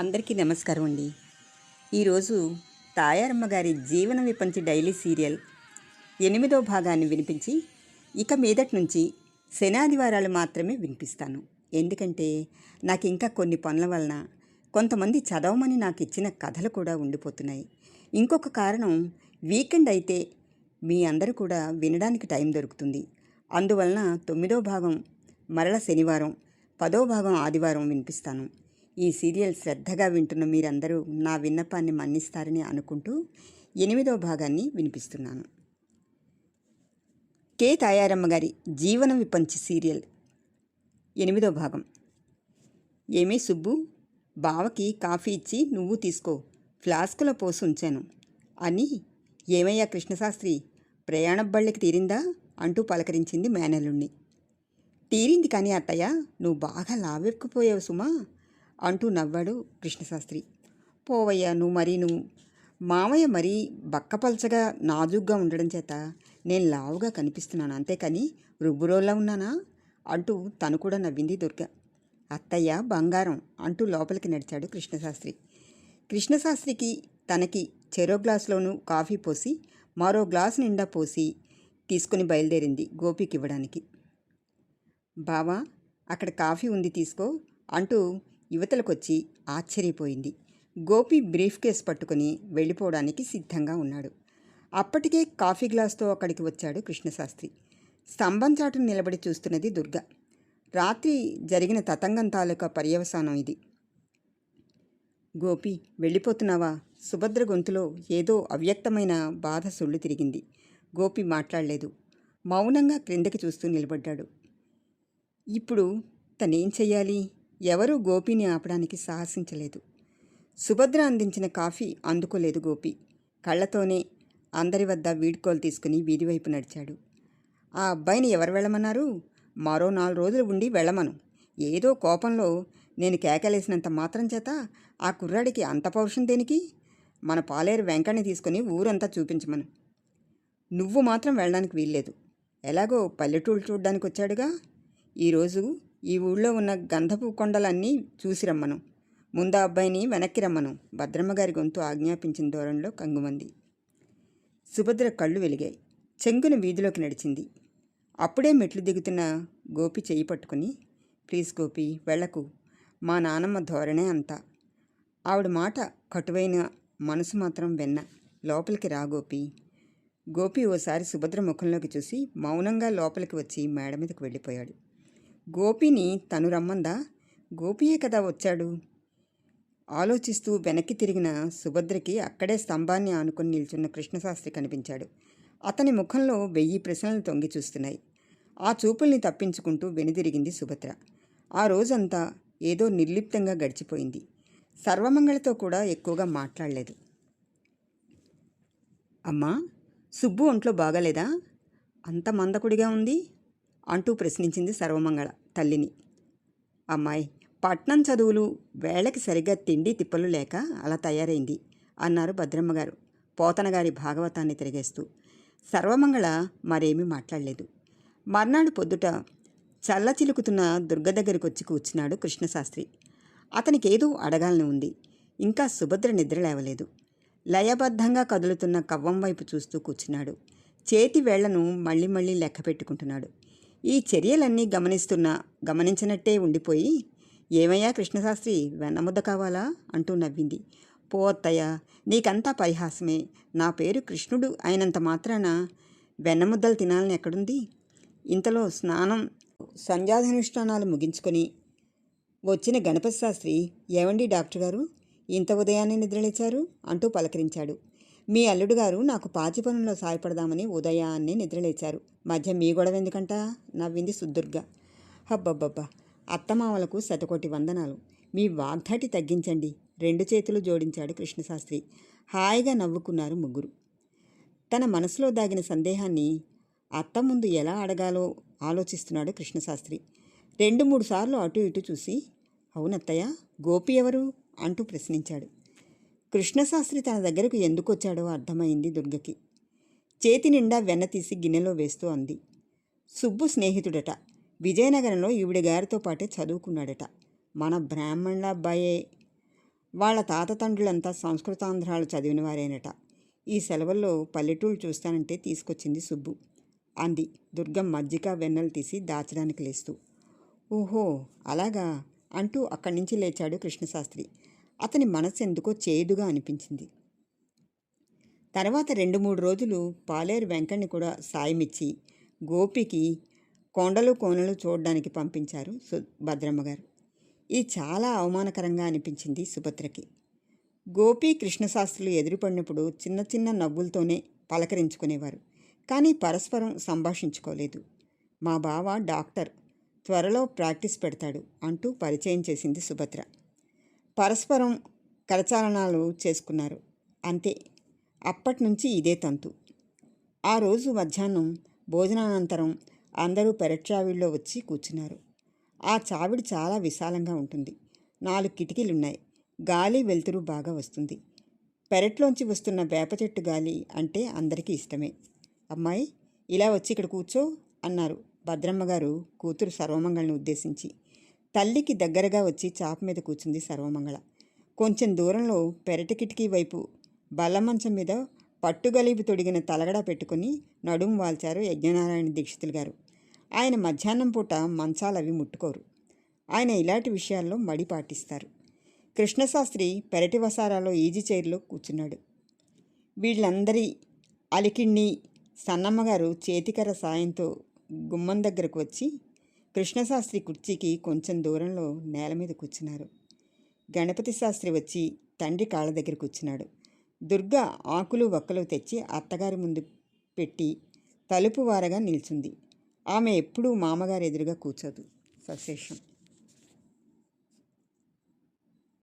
అందరికీ నమస్కారం అండి. ఈరోజు తాయారమ్మ గారి జీవన విపంచి డైలీ సీరియల్ ఎనిమిదో భాగాన్ని వినిపించి ఇక మీదటి నుంచి శనాదివారాలు మాత్రమే వినిపిస్తాను. ఎందుకంటే నాకు ఇంకా కొన్ని పనుల వలన కొంతమంది చదవమని నాకు ఇచ్చిన కథలు కూడా ఉండిపోతున్నాయి. ఇంకొక కారణం వీకెండ్ అయితే మీ అందరూ కూడా వినడానికి టైం దొరుకుతుంది. అందువలన తొమ్మిదో భాగం మరల శనివారం పదో భాగం ఆదివారం వినిపిస్తాను. ఈ సీరియల్ శ్రద్ధగా వింటున్న మీరందరూ నా విన్నపాన్ని మన్నిస్తారని అనుకుంటూ ఎనిమిదో భాగాన్ని వినిపిస్తున్నాను. కే. తాయారమ్మ గారి జీవన విపంచి సీరియల్ ఎనిమిదో భాగం. ఏమీ సుబ్బు బావకి కాఫీ ఇచ్చి నువ్వు తీసుకో ఫ్లాస్కులో పోసి ఉంచాను. అని ఏమయ్యా కృష్ణశాస్త్రి ప్రయాణ బళ్ళకి తీరిందా అంటూ పలకరించింది మేనలుణ్ణి తీరింది కానీ అత్తయ్య నువ్వు బాగా లావెక్కుపోయావు సుమా అంటూ నవ్వాడు కృష్ణశాస్త్రి. పోవయ్యా నువ్వు మరీ నువ్వు మామయ్య మరీ బక్కపల్చగా నాజుగ్గా ఉండడం చేత నేను లావుగా కనిపిస్తున్నాను. అంతేకాని రుబ్బురోల్లా ఉన్నానా? అంటూ తను కూడా నవ్వింది దుర్గ. అత్తయ్య బంగారం అంటూ లోపలికి నడిచాడు కృష్ణశాస్త్రి. కృష్ణశాస్త్రికి తనకి చెరో గ్లాసులోనూ కాఫీ పోసి మరో గ్లాసు నిండా పోసి తీసుకుని బయలుదేరింది గోపికి ఇవ్వడానికి. బావా అక్కడ కాఫీ ఉంది తీసుకో అంటూ యువతలకొచ్చి ఆశ్చర్యపోయింది. గోపి బ్రీఫ్ కేస్ పట్టుకుని వెళ్ళిపోవడానికి సిద్ధంగా ఉన్నాడు. అప్పటికే కాఫీ గ్లాస్తో అక్కడికి వచ్చాడు కృష్ణశాస్త్రి. స్తంభం చాటును నిలబడి చూస్తున్నది దుర్గ. రాత్రి జరిగిన తతంగం తాలూకా పర్యవసానం ఇది. గోపి వెళ్ళిపోతున్నావా? సుభద్ర గొంతులో ఏదో అవ్యక్తమైన బాధ సుళ్ళు తిరిగింది. గోపి మాట్లాడలేదు. మౌనంగా క్రిందకి చూస్తూ నిలబడ్డాడు. ఇప్పుడు తనేం చెయ్యాలి? ఎవరూ గోపిని ఆపడానికి సాహసించలేదు. సుభద్ర అందించిన కాఫీ అందుకోలేదు గోపి. కళ్ళతోనే అందరి వద్ద వీడ్కోలు తీసుకుని వీధివైపు నడిచాడు. ఆ అబ్బాయిని ఎవరు వెళ్ళమన్నారు? మరో నాలుగు రోజులు ఉండి వెళ్ళమను. ఏదో కోపంలో నేను కేకలేసినంత మాత్రం చేత ఆ కుర్రాడికి అంత పౌరుషం దేనికి? మన పాలేరు వెంకణ్ణి తీసుకుని ఊరంతా చూపించమను. నువ్వు మాత్రం వెళ్ళడానికి వీల్లేదు. ఎలాగో పల్లెటూళ్ళు చూడ్డానికి వచ్చాడుగా ఈరోజు ఈ ఊళ్ళో ఉన్న గంధపు కొండలన్నీ చూసి రమ్మను ముందు అబ్బాయిని వెనక్కి రమ్మను. భద్రమ్మ గారి గొంతు ఆజ్ఞాపించిన దూరంలో కంగుమంది. సుభద్ర కళ్ళు వెలిగాయి. చెంగున వీధిలోకి నడిచింది. అప్పుడే మెట్లు దిగుతున్న గోపి చేయి పట్టుకుని ప్లీజ్ గోపి వెళ్ళకు. మా నానమ్మ ధోరణే అంతా. ఆవిడ మాట కటువైన మనసు మాత్రం వెన్న. లోపలికి రా గోపి. గోపి ఓసారి సుభద్ర ముఖంలోకి చూసి మౌనంగా లోపలికి వచ్చి మేడ మీదకు వెళ్ళిపోయాడు. గోపిని తను రమ్మందా? గోపియే కదా వచ్చాడు. ఆలోచిస్తూ వెనక్కి తిరిగిన సుభద్రకి అక్కడే స్తంభాన్ని ఆనుకొని నిల్చున్న కృష్ణశాస్త్రి కనిపించాడు. అతని ముఖంలో వెయ్యి ప్రశ్నలు తొంగి చూస్తున్నాయి. ఆ చూపుల్ని తప్పించుకుంటూ వెనుదిరిగింది సుభద్ర. ఆ రోజంతా ఏదో నిర్లిప్తంగా గడిచిపోయింది. సర్వమంగళతో కూడా ఎక్కువగా మాట్లాడలేదు. అమ్మా సుబ్బు ఒంట్లో బాగాలేదా? అంత మందకుడిగా ఉంది. అంటూ ప్రశ్నించింది సర్వమంగళ తల్లిని. అమ్మాయి పట్నం చదువులు వేళకి సరిగ్గా తిండి తిప్పలు లేక అలా తయారైంది అన్నారు భద్రమ్మగారు పోతనగారి భాగవతాన్ని తిరిగేస్తూ. సర్వమంగళ మరేమీ మాట్లాడలేదు. మర్నాడు పొద్దుట చల్ల చిలుకుతున్న దుర్గ దగ్గరికి వచ్చి కూర్చున్నాడు కృష్ణశాస్త్రి. అతనికేదో అడగాలని ఉంది. ఇంకా సుభద్ర నిద్ర లేవలేదు. లయబద్ధంగా కదులుతున్న కవ్వం వైపు చూస్తూ కూర్చున్నాడు. చేతి వేళ్ళను మళ్ళీ మళ్ళీ లెక్క పెట్టుకుంటున్నాడు. ఈ చర్యలన్నీ గమనిస్తున్నా గమనించినట్టే ఉండిపోయి ఏమయ్యా కృష్ణశాస్త్రి వెన్నముద్ద కావాలా? అంటూ నవ్వింది. పో అత్తయ్య నీకంతా పరిహాసమే. నా పేరు కృష్ణుడు అయినంత మాత్రాన వెన్నముద్దలు తినాలని ఎక్కడుంది? ఇంతలో స్నానం సంధ్యాధనుష్ఠానాలు ముగించుకొని వచ్చిన గణపతి శాస్త్రి ఏమండి డాక్టర్ గారు ఇంత ఉదయాన్నే నిద్రలేచారు? అంటూ పలకరించాడు. మీ అల్లుడు గారు నాకు పాచి పనుల్లో సాయపడదామని ఉదయాన్నే నిద్రలేచారు. మధ్య మీ గొడవ ఎందుకంట? నవ్వింది సుదుర్గ. హబ్బబ్బబ్బా అత్తమామలకు శతకోటి వందనాలు. మీ వాగ్ధాటి తగ్గించండి. రెండు చేతులు జోడించాడు కృష్ణశాస్త్రి. హాయిగా నవ్వుకున్నారు ముగ్గురు. తన మనసులో దాగిన సందేహాన్ని అత్త ముందు ఎలా అడగాలో ఆలోచిస్తున్నాడు కృష్ణశాస్త్రి. రెండు మూడు సార్లు అటు ఇటు చూసి అవునత్తయ్య గోపి ఎవరు? అంటూ ప్రశ్నించాడు. కృష్ణశాస్త్రి తన దగ్గరకు ఎందుకు వచ్చాడో అర్థమైంది దుర్గకి. చేతి నిండా వెన్న తీసి గిన్నెలో వేస్తూ అంది. సుబ్బు స్నేహితుడట. విజయనగరంలో ఈవిడ గారితో పాటే చదువుకున్నాడట. మన బ్రాహ్మణుల అబ్బాయే. వాళ్ళ తాత తండ్రులంతా సంస్కృతాంధ్రాలు చదివిన వారేనట ఈ సెలవుల్లో పల్లెటూళ్ళు చూస్తానంటే తీసుకొచ్చింది సుబ్బు అంది. దుర్గం మజ్జిగ వెన్నెలు తీసి దాచడానికి లేస్తూ. ఓహో అలాగా? అంటూ అక్కడి నుంచి లేచాడు కృష్ణశాస్త్రి. అతని మనసు ఎందుకో చేదుగా అనిపించింది. తర్వాత రెండు మూడు రోజులు పాలేరు వెంకణ్ణి కూడా సాయమిచ్చి గోపికి కొండలు కోనలు చూడడానికి పంపించారు సు భద్రమ్మ గారు ఇది చాలా అవమానకరంగా అనిపించింది సుభద్రకి. గోపి కృష్ణశాస్త్రులు ఎదురుపడినప్పుడు చిన్న చిన్న నవ్వులతోనే పలకరించుకునేవారు కానీ పరస్పరం సంభాషించుకోలేదు. మా బావ డాక్టర్ త్వరలో ప్రాక్టీస్ పెడతాడు అంటూ పరిచయం చేసింది సుభద్ర. పరస్పరం కరచాలనాలు చేసుకున్నారు. అంతే. అప్పటి నుంచి ఇదే తంతు. ఆ రోజు మధ్యాహ్నం భోజనానంతరం అందరూ పెరట్రావిడిలో వచ్చి కూర్చున్నారు. ఆ చావిడి చాలా విశాలంగా ఉంటుంది. నాలుగు కిటికీలున్నాయి. గాలి వెలుతురు బాగా వస్తుంది. పెరట్లోంచి వస్తున్న వేప చెట్టు గాలి అంటే అందరికీ ఇష్టమే. అమ్మాయి ఇలా వచ్చి ఇక్కడ కూర్చో అన్నారు భద్రమ్మగారు కూతురు సర్వమంగళని ఉద్దేశించి. తల్లికి దగ్గరగా వచ్చి చాప మీద కూర్చుంది సర్వమంగళ. కొంచెం దూరంలో పెరటి కిటికీ వైపు బల్లమంచం మీద పట్టుగలీపు తొడిగిన తలగడ పెట్టుకుని నడుం వాల్చారు యజ్ఞనారాయణ దీక్షితులు గారు. ఆయన మధ్యాహ్నం పూట మంచాలవి ముట్టుకోరు. ఆయన ఇలాంటి విషయాల్లో మడి పాటిస్తారు. కృష్ణశాస్త్రి పెరటి వసారాలో ఈజీ చైర్లో కూర్చున్నాడు. వీళ్ళందరి అలికిణ్ణి సన్నమ్మగారు చేతికర్ర సాయంతో గుమ్మం దగ్గరకు వచ్చి కృష్ణశాస్త్రి కుర్చీకి కొంచెం దూరంలో నేల మీద కూర్చున్నారు. గణపతి శాస్త్రి వచ్చి తండ్రి కాళ్ళ దగ్గర కూర్చున్నాడు. దుర్గ ఆకులు వక్కలు తెచ్చి అత్తగారి ముందు పెట్టి తలుపు వారగా నిల్చుంది. ఆమె ఎప్పుడూ మామగారు ఎదురుగా కూర్చోదు. సశేషం.